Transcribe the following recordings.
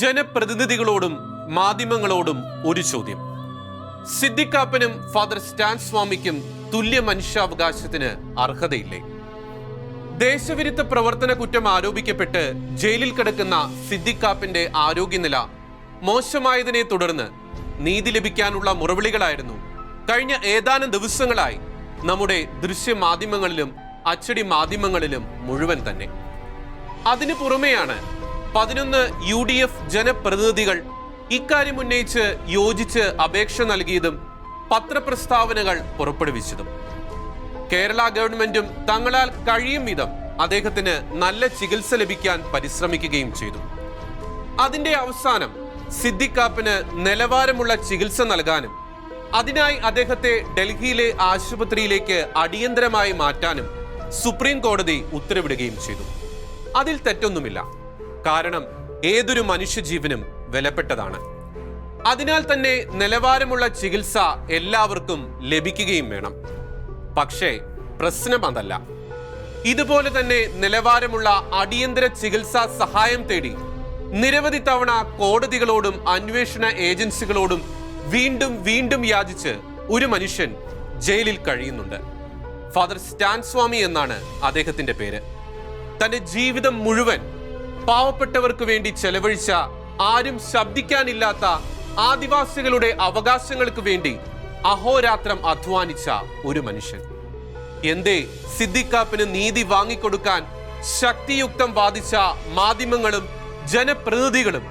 ജനപ്രതിനിധികളോടും മാധ്യമങ്ങളോടും ഒരു ചോദ്യം. സിദ്ദിഖാപ്പനും father Stan സ്വാമിക്കും തുല്യ മനുഷ്യാവകാശത്തിന് അർഹതയില്ലേ? ദേശവിരുദ്ധ പ്രവർത്തന കുറ്റം ആരോപിക്കപ്പെട്ട് ജയിലിൽ കിടക്കുന്ന സിദ്ദിഖാപ്പിന്റെ ആരോഗ്യനില മോശമായതിനെ തുടർന്ന് നീതി ലഭിക്കാനുള്ള മുറവിളികളായിരുന്നു. കഴിഞ്ഞ ഏതാനും ദിവസങ്ങളായി നമ്മുടെ ദൃശ്യ മാധ്യമങ്ങളിലും അച്ചടി മാധ്യമങ്ങളിലും മുഴുവൻ തന്നെ. അതിനു പുറമെയാണ് പതിനൊന്ന് യു ഡി എഫ് ജനപ്രതിനിധികൾ ഇക്കാര്യം ഉന്നയിച്ച് യോജിച്ച് അപേക്ഷ നൽകിയതും പത്രപ്രസ്താവനകൾ പുറപ്പെടുവിച്ചതും. കേരള ഗവൺമെന്റും തങ്ങളാൽ കഴിയും വിധം അദ്ദേഹത്തിന് നല്ല ചികിത്സ ലഭിക്കാൻ പരിശ്രമിക്കുകയും ചെയ്തു. അതിന്റെ അവസാനം സിദ്ദിഖാപ്പിന് നിലവാരമുള്ള ചികിത്സ നൽകാനും അതിനായി അദ്ദേഹത്തെ ഡൽഹിയിലെ ആശുപത്രിയിലേക്ക് അടിയന്തരമായി മാറ്റാനും സുപ്രീം കോടതി ഉത്തരവിടുകയും ചെയ്തു. അതിൽ തെറ്റൊന്നുമില്ല. കാരണം ഏതൊരു മനുഷ്യജീവനും വിലപ്പെട്ടതാണ്. അതിനാൽ തന്നെ നിലവാരമുള്ള ചികിത്സ എല്ലാവർക്കും ലഭിക്കുകയും വേണം. പക്ഷേ പ്രശ്നം അതല്ല. ഇതുപോലെ തന്നെ നിലവാരമുള്ള അടിയന്തര ചികിത്സാ സഹായം തേടി നിരവധി തവണ കോടതികളോടും അന്വേഷണ ഏജൻസികളോടും വീണ്ടും വീണ്ടും യാചിച്ച് ഒരു മനുഷ്യൻ ജയിലിൽ കഴിയുന്നുണ്ട്. ഫാദർ സ്റ്റാൻസ്വാമി എന്നാണ് അദ്ദേഹത്തിന്റെ പേര്. തന്റെ ജീവിതം മുഴുവൻ പാവപ്പെട്ടവർക്ക് വേണ്ടി ചെലവഴിച്ച ആരും ശബ്ദിക്കാനില്ലാത്ത ആദിവാസികളുടെ അവകാശങ്ങൾക്ക് വേണ്ടി അഹോരാത്രം അധ്വാനിച്ച ഒരു മനുഷ്യൻ. എന്തേ സിദ്ദിഖാപ്പിന് നീതി വാങ്ങിക്കൊടുക്കാൻ ശക്തിയുക്തം വാദിച്ച മാധ്യമങ്ങളും ജനപ്രതിനിധികളും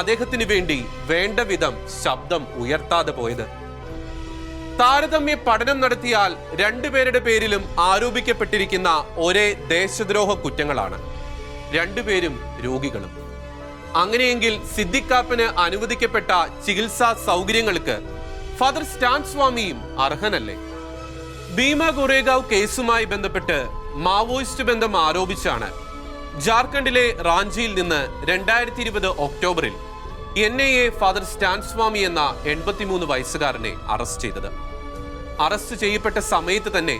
അദ്ദേഹത്തിന് വേണ്ടി വേണ്ട വിധം ശബ്ദം ഉയർത്താതെ പോയത്. താരതമ്യ പഠനം നടത്തിയാൽ രണ്ടുപേരുടെ പേരിലും ആരോപിക്കപ്പെട്ടിരിക്കുന്ന ഒരേ ദേശദ്രോഹ കുറ്റങ്ങളാണ്. രണ്ടുപേരും രോഗികളും. അങ്ങനെയെങ്കിൽ സിദ്ദിഖാപ്പിന് അനുവദിക്കപ്പെട്ട ചികിത്സാ സൗകര്യങ്ങൾക്ക് ഫാദർ സ്റ്റാൻ സ്വാമിയും അർഹനല്ലേ? ഭീമ ഗുറേഗാവ് കേസുമായി ബന്ധപ്പെട്ട് മാവോയിസ്റ്റ് ബന്ധം ആരോപിച്ചാണ് ജാർഖണ്ഡിലെ റാഞ്ചിയിൽ നിന്ന് രണ്ടായിരത്തി ഇരുപത് ഒക്ടോബറിൽ N I A father Stan Swamy എന്ന എൺപത്തിമൂന്ന് വയസ്സുകാരനെ അറസ്റ്റ് ചെയ്തത്. അറസ്റ്റ് ചെയ്യപ്പെട്ട സമയത്ത് തന്നെ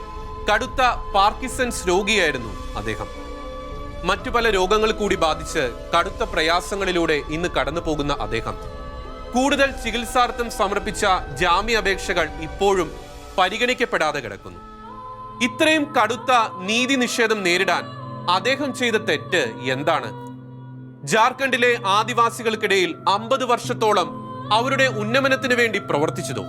കടുത്ത പാർക്കിസൺസ് രോഗിയായിരുന്നു അദ്ദേഹം. മറ്റു പല രോഗങ്ങൾ കൂടി ബാധിച്ച് കടുത്ത പ്രയാസങ്ങളിലൂടെ ഇന്ന് കടന്നു പോകുന്ന അദ്ദേഹം. കൂടുതൽ ചികിത്സാർത്ഥം സമർപ്പിച്ച ജാമ്യാപേക്ഷകൾ ഇപ്പോഴും പരിഗണിക്കപ്പെടാതെ കിടക്കുന്നു. ഇത്രയും കടുത്ത നീതി നിഷേധം നേരിടാൻ അദ്ദേഹം ചെയ്ത തെറ്റ് എന്താണ്? ജാർഖണ്ഡിലെ ആദിവാസികൾക്കിടയിൽ അമ്പത് വർഷത്തോളം അവരുടെ ഉന്നമനത്തിന് വേണ്ടി പ്രവർത്തിച്ചതോ?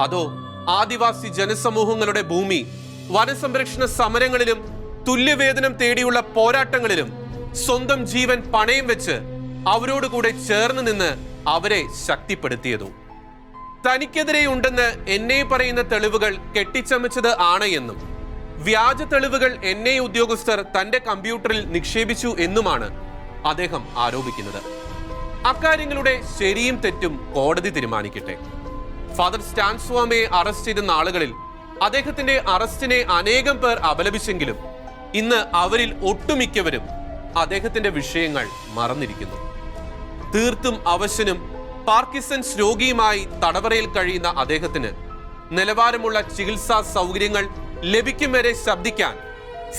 അതോ ആദിവാസി ജനസമൂഹങ്ങളുടെ ഭൂമി വനസംരക്ഷണ സമരങ്ങളിലും തുല്യവേതനം തേടിയുള്ള പോരാട്ടങ്ങളിലും സ്വന്തം ജീവൻ പണയം വെച്ച് അവരോട് കൂടെ ചേർന്ന് നിന്ന് അവരെ ശക്തിപ്പെടുത്തിയതു. തനിക്കെതിരെ ഉണ്ടെന്ന് എന്നെ പറയുന്ന തെളിവുകൾ കെട്ടിച്ചമച്ചത് ആണ് എന്നും വ്യാജ തെളിവുകൾ എന്നെ ഉദ്യോഗസ്ഥർ തന്റെ കമ്പ്യൂട്ടറിൽ നിക്ഷേപിച്ചു എന്നുമാണ് അദ്ദേഹം ആരോപിക്കുന്നത്. അക്കാര്യങ്ങളുടെ ശരിയും തെറ്റും കോടതി തീരുമാനിക്കട്ടെ. ഫാദർ സ്റ്റാൻസ്വാമിയെ അറസ്റ്റ് ചെയ്ത നാളുകളിൽ അദ്ദേഹത്തിന്റെ അറസ്റ്റിനെ അനേകം പേർ അപലപിച്ചെങ്കിലും ഇന്ന് അവരിൽ ഒട്ടുമിക്കവരും അദ്ദേഹത്തിന്റെ വിഷയങ്ങൾ മറന്നിരിക്കുന്നു. തീർത്തും അവശനും പാർക്കിസൺസ് രോഗിയുമായി തടവറയിൽ കഴിയുന്ന അദ്ദേഹത്തിന് നിലവാരമുള്ള ചികിത്സാ സൗകര്യങ്ങൾ ലഭിക്കും വരെ ശബ്ദിക്കാൻ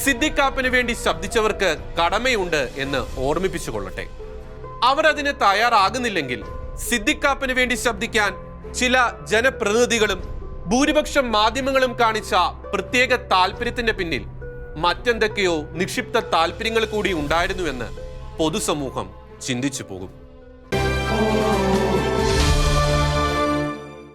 സിദ്ദിഖാപ്പിന് വേണ്ടി ശബ്ദിച്ചവർക്ക് കടമയുണ്ട് എന്ന് ഓർമ്മിപ്പിച്ചു കൊള്ളട്ടെ അവർ അതിന് തയ്യാറാകുന്നില്ലെങ്കിൽ സിദ്ദിഖാപ്പിന് വേണ്ടി ശബ്ദിക്കാൻ ചില ജനപ്രതിനിധികളും ഭൂരിപക്ഷം മാധ്യമങ്ങളും കാണിച്ച പ്രത്യേക താല്പര്യത്തിന്റെ പിന്നിൽ മറ്റെന്തൊക്കെയോ നിക്ഷിപ്ത താല്പര്യങ്ങൾ കൂടി ഉണ്ടായിരുന്നുവെന്ന് പൊതുസമൂഹം ചിന്തിച്ചു പോകും.